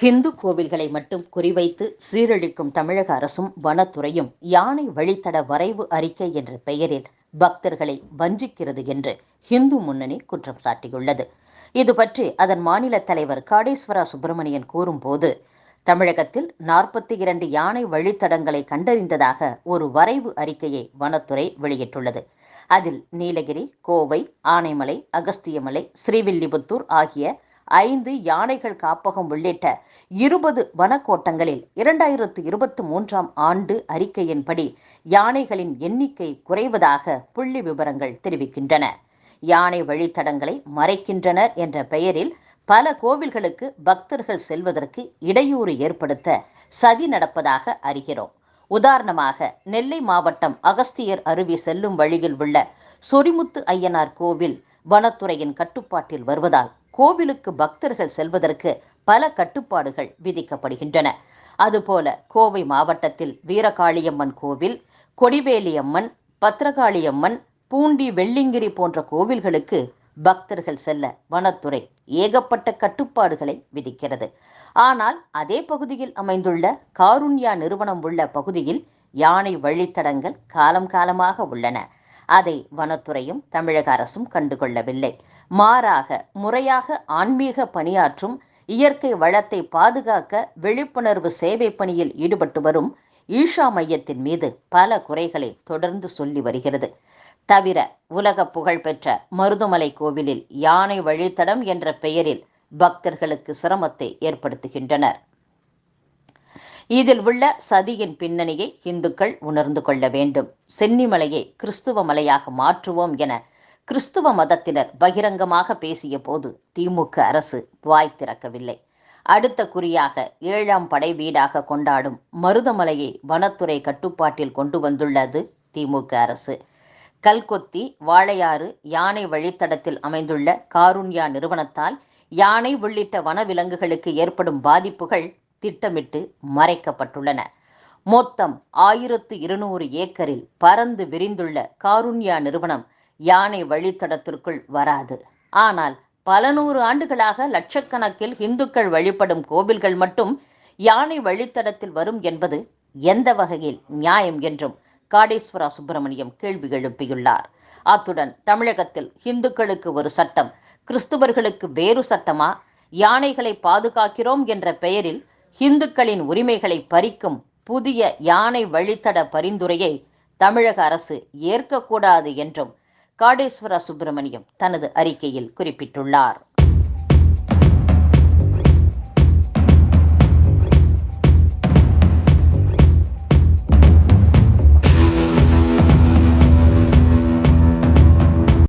ஹிந்து கோவில்களை மட்டும் குறிவைத்து சீரழிக்கும் தமிழக அரசும் வனத்துறையும் யானை வழித்தட வரைவு அறிக்கை என்ற பெயரில் பக்தர்களை வஞ்சிக்கிறது என்று ஹிந்து முன்னணி குற்றம் சாட்டியுள்ளது. இது பற்றி அதன் மாநில தலைவர் காடேஸ்வரா சுப்பிரமணியன் கூறும்போது தமிழகத்தில் நாற்பத்தி இரண்டு யானை வழித்தடங்களை கண்டறிந்ததாக ஒரு வரைவு அறிக்கையை வனத்துறை வெளியிட்டுள்ளது. அதில் நீலகிரி கோவை ஆனைமலை அகஸ்தியமலை ஸ்ரீவில்லிபுத்தூர் ஆகிய ஐந்து யானைகள் காப்பகம் உள்ளிட்ட இருபது வனக்கோட்டங்களில் இரண்டாயிரத்து இருபத்தி மூன்றாம் ஆண்டு அறிக்கையின்படி யானைகளின் எண்ணிக்கை குறைவதாக புள்ளி விவரங்கள் தெரிவிக்கின்றன. யானை வழித்தடங்களை மறைக்கின்றனர் என்ற பெயரில் பல கோவில்களுக்கு பக்தர்கள் செல்வதற்கு இடையூறு ஏற்படுத்த சதி நடப்பதாக அறிகிறோம். உதாரணமாக நெல்லை மாவட்டம் அகஸ்தியர் அருவி செல்லும் வழியில் உள்ள சொரிமுத்து ஐயனார் கோவில் வனத்துறையின் கட்டுப்பாட்டில் வருவதால் கோவிலுக்கு பக்தர்கள் செல்வதற்கு பல கட்டுப்பாடுகள் விதிக்கப்படுகின்றன. அதுபோல கோவை மாவட்டத்தில் வீரகாளியம்மன் கோவில் கொடிவேலியம்மன் பத்திரகாளியம்மன் பூண்டி வெள்ளிங்கிரி போன்ற கோவில்களுக்கு பக்தர்கள் செல்ல வனத்துறை ஏகப்பட்ட கட்டுப்பாடுகளை விதிக்கிறது. ஆனால் அதே பகுதியில் அமைந்துள்ள காருண்யா நிறுவனம் உள்ள பகுதியில் யானை வழித்தடங்கள் காலம் காலமாக உள்ளன. அதை வனத்துறையும் தமிழக அரசும் கண்டுகொள்ளவில்லை. மாறாக முறையாக ஆன்மீக பணியாற்றும் இயற்கை வளத்தை பாதுகாக்க விழிப்புணர்வு சேவை பணியில் ஈடுபட்டு வரும் ஈஷா மையத்தின் மீது பல குறைகளை தொடர்ந்து சொல்லி வருகிறது. தவிர உலக புகழ்பெற்ற மருதுமலை கோவிலில் யானை வழித்தடம் என்ற பெயரில் பக்தர்களுக்கு சிரமத்தை ஏற்படுத்துகின்றனர். இதில் உள்ள சதியின் பின்னணியை இந்துக்கள் உணர்ந்து கொள்ள வேண்டும். சென்னிமலையை கிறிஸ்துவ மலையாக மாற்றுவோம் என கிறிஸ்துவ மதத்தினர் பகிரங்கமாக பேசிய போது திமுக அரசு வாய் திறக்கவில்லை. அடுத்த குறியாக ஏழாம் படை வீடாக கொண்டாடும் மருதமலையை வனத்துறை கட்டுப்பாட்டில் கொண்டு வந்துள்ளது திமுக அரசு. கல்கொத்தி வாழையாறு யானை வழித்தடத்தில் அமைந்துள்ள காருண்யா நிறுவனத்தால் யானை உள்ளிட்ட வனவிலங்குகளுக்கு ஏற்படும் பாதிப்புகள் திட்டமிட்டு மறைக்கப்பட்டுள்ளன. மொத்தம் ஆயிரத்து இருநூறு ஏக்கரில் பறந்து விரிந்துள்ள காருண்யா நிறுவனம் யானை வழித்தடத்திற்குள் வராது. ஆனால் பல நூறு ஆண்டுகளாக லட்சக்கணக்கில் இந்துக்கள் வழிபடும் கோவில்கள் மட்டும் யானை வழித்தடத்தில் வரும் என்பது எந்த வகையில் நியாயம் என்றும் காடேஸ்வரா சுப்பிரமணியம் கேள்வி எழுப்பியுள்ளார். அத்துடன் தமிழகத்தில் இந்துக்களுக்கு ஒரு சட்டம் கிறிஸ்துவர்களுக்கு வேறு சட்டமா? யானைகளை பாதுகாக்கிறோம் என்ற பெயரில் இந்துக்களின் உரிமைகளை பறிக்கும் புதிய யானை வழித்தட பரிந்துரையை தமிழக அரசு ஏற்கக்கூடாது என்றும் காடேஸ்வர சுப்பிரமணியம் தனது அறிக்கையில் குறிப்பிட்டுள்ளார்.